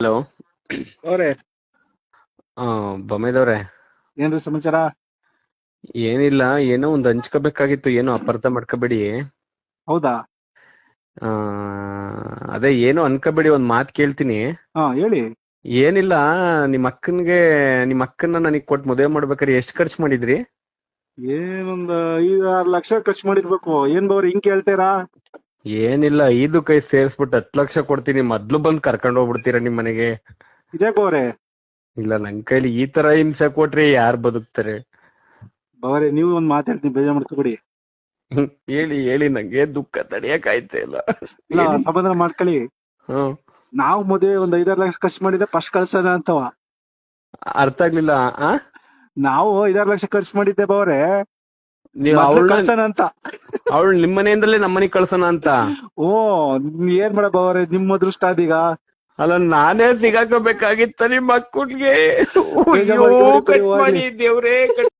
Hello. ಅವ್ರೆ. ಬೊಮ್ಮೆದವ್ರೆ ಏನ್ರಿ ಸಮಾಚಾರ? ಏನಿಲ್ಲ ಏನೋ ಒಂದ್ ಹಂಚ್ಕೋಬೇಕಾಗಿತ್ತು ಏನೋ ಅಪಾರ್ಥ ಮಾಡ್ಕೋಬೇಡಿ. ಹೌದಾ? ಅದೇ ಏನೋ ಅನ್ಕೋಬೇಡಿ ಒಂದ್ ಮಾತ್ ಕೇಳ್ತೀನಿ. ಹಾ ಹೇಳಿ. ಏನಿಲ್ಲ ನಿಮ್ ಅಕ್ಕನ್ಗೆ ನಿಮ್ ಅಕ್ಕನ್ನ ನನಗ್ ಕೊಟ್ಟು ಮದುವೆ ಮಾಡ್ಬೇಕಾದ್ರೆ ಎಷ್ಟ್ ಖರ್ಚು ಮಾಡಿದ್ರಿ? ಏನೊಂದ್ ಐದ್ ಆರ್ ಲಕ್ಷ ಖರ್ಚು ಮಾಡಿರ್ಬೇಕು. ಏನ್ ಬವ್ರಿ ಹಿಂಗ್ ಕೇಳ್ತೀರಾ? ಏನಿಲ್ಲ ಐದು ಕೈ ಸೇರ್ಸ್ಬಿಟ್ಟು ಹತ್ತು ಲಕ್ಷ ಕೊಡ್ತೀನಿ. ಮೊದ್ಲು ಬಂದ್ ಕರ್ಕೊಂಡ್ ಹೋಗ್ಬಿಡ್ತೀರಾ ನಿಮ್ ಮನೆಗೆ? ಇದೇ ಗೋರೆ. ಇಲ್ಲ ನನ್ ಕೈಲಿ ಈ ತರ ಹಿಂಸೆ ಕೊಟ್ರಿ ಯಾರ್ ಬದುಕ್ತಾರೆ? ಬವರೆ ನೀವು ಒಂದ್ ಮಾತಾಡ್ತೀನಿ ಬೇಜಾರ್ ಮಾಡ್ಕೊಬಿಡಿ. ಹ್ಮ್, ಹೇಳಿ ಹೇಳಿ ನಂಗೆ ದುಃಖ ತಡಿಯಕ್ ಆಯ್ತಾ ಇಲ್ಲ ಇಲ್ಲ ಸಮಾಧಾನ ಮಾಡ್ಕೊಳ್ಳಿ. ಹ್ಮ್. ನಾವು ಮದುವೆ ಒಂದ್ ಐದಾರು ಲಕ್ಷ ಖರ್ಚು ಮಾಡಿದ್ರೆ ಫಸ್ಟ್ ಕಳ್ಸೋಣ ಅಂತವ. ಅರ್ಥ ಆಗ್ಲಿಲ್ಲ ಆ? ನಾವು ಐದಾರು ಲಕ್ಷ ಖರ್ಚು ಮಾಡಿದ್ದೆ ಬವ್ರೆ. ನೀವ್ ಅವಳನ್ನ ಅಂತ. ಅವಳು ನಿಮ್ ಮನೆಯಿಂದಲೇ ನಮ್ಮ ಮನೆಗ್ ಕಳ್ಸೋಣ ಅಂತ. ಓ ಏನ್ ಮಾಡ ಬವ್ರೆ ನಿಮ್ ಅದೃಷ್ಟ ಅದೀಗ. ಅಲ್ಲ ನಾನೇ ಸಿಗಾಕೋಬೇಕಾಗಿತ್ತ ನಿಮ್ ಮಕ್ಕಳಿಗೆ. ದೇವ್ರೇ